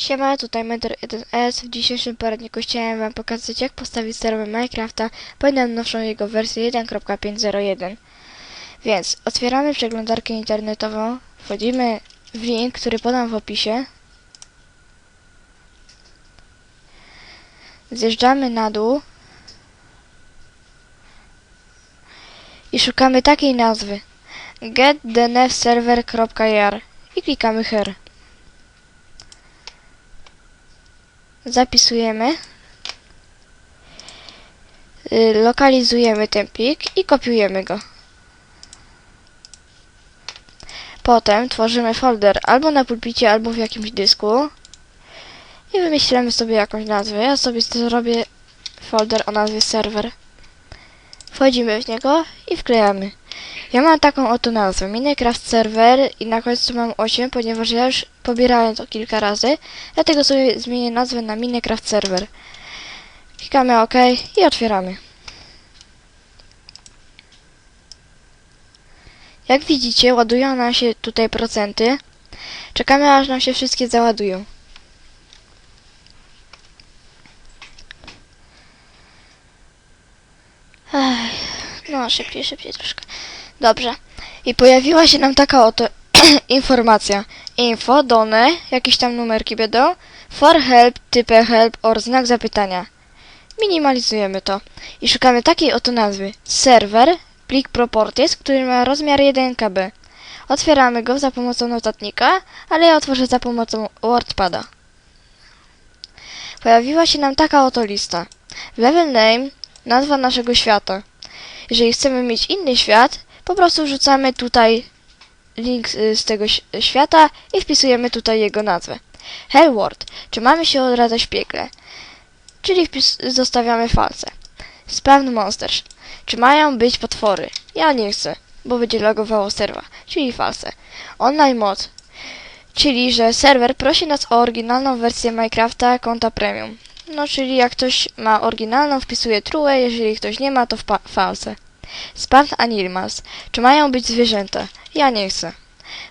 Siema, tutaj Mentor 1S. W dzisiejszym poradniku chciałem wam pokazać jak postawić serwer Minecrafta pod najnowszą jego wersję 1.501. Więc otwieramy przeglądarkę internetową, wchodzimy w link, który podam w opisie. Zjeżdżamy na dół i szukamy takiej nazwy getdnfserver.jar i klikamy here. Zapisujemy, y, lokalizujemy ten plik i kopiujemy go. Potem tworzymy folder albo na pulpicie, albo w jakimś dysku i wymyślamy sobie jakąś nazwę. Ja sobie zrobię folder o nazwie serwer. Wchodzimy w niego i wklejamy. Ja mam taką oto nazwę, Minecraft Server i na końcu mam 8, ponieważ ja już pobierałem to kilka razy, dlatego sobie zmienię nazwę na Minecraft Server. Klikamy OK i otwieramy. Jak widzicie, ładują nam się tutaj procenty. Czekamy aż nam się wszystkie załadują. Ech, no, szybciej, szybciej troszkę. Dobrze. I pojawiła się nam taka oto informacja. Info, dane, jakieś tam numerki będą. For help, typy help or znak zapytania. Minimalizujemy to. I szukamy takiej oto nazwy. Serwer, plik properties, który ma rozmiar 1 KB. Otwieramy go za pomocą notatnika, ale ja otworzę za pomocą WordPada. Pojawiła się nam taka oto lista. Level name, nazwa naszego świata. Jeżeli chcemy mieć inny świat, po prostu wrzucamy tutaj link z tego świata i wpisujemy tutaj jego nazwę. Hell World. Czy mamy się odradzać w piekle? Czyli zostawiamy false. Spawn Monsters. Czy mają być potwory? Ja nie chcę, bo będzie logowało serwa, czyli false. Online mod. Czyli, że serwer prosi nas o oryginalną wersję Minecrafta konta premium. No, czyli jak ktoś ma oryginalną, wpisuje true, jeżeli ktoś nie ma, to false. Spawn Animals. Czy mają być zwierzęta? Ja nie chcę.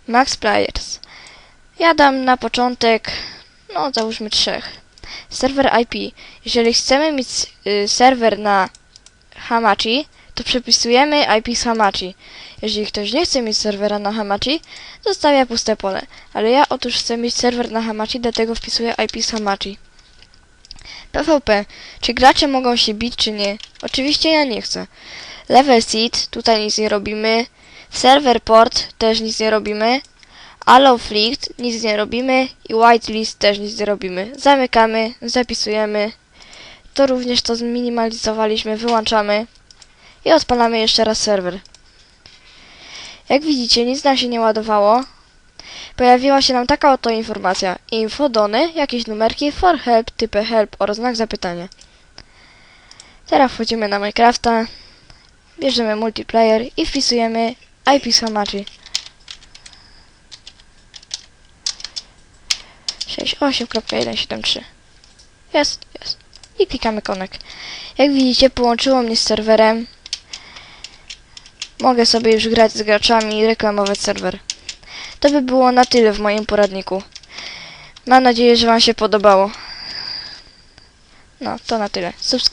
Max Players. Ja dam na początek, no załóżmy trzech. Serwer IP. Jeżeli chcemy mieć y, serwer na Hamachi, to przepisujemy IP z Hamachi. Jeżeli ktoś nie chce mieć serwera na Hamachi, zostawia puste pole. Ale ja otóż chcę mieć serwer na Hamachi, dlatego wpisuję IP z Hamachi. PvP. Czy gracze mogą się bić, czy nie? Oczywiście ja nie chcę. Level Seed, tutaj nic nie robimy. Server Port, też nic nie robimy. Allow Flicked, nic nie robimy. I Whitelist, też nic nie robimy. Zamykamy, zapisujemy. To również to zminimalizowaliśmy, wyłączamy. I odpalamy jeszcze raz serwer. Jak widzicie, nic nam się nie ładowało. Pojawiła się nam taka oto informacja. Info, dony, jakieś numerki, for help, typy help oraz znak zapytania. Teraz wchodzimy na Minecrafta. Bierzemy multiplayer i wpisujemy IP z Hamachi. 68.173 Jest, jest. I klikamy connect. Jak widzicie, połączyło mnie z serwerem. Mogę sobie już grać z graczami i reklamować serwer. To by było na tyle w moim poradniku. Mam nadzieję, że Wam się podobało. No, to na tyle. Subskrybuj.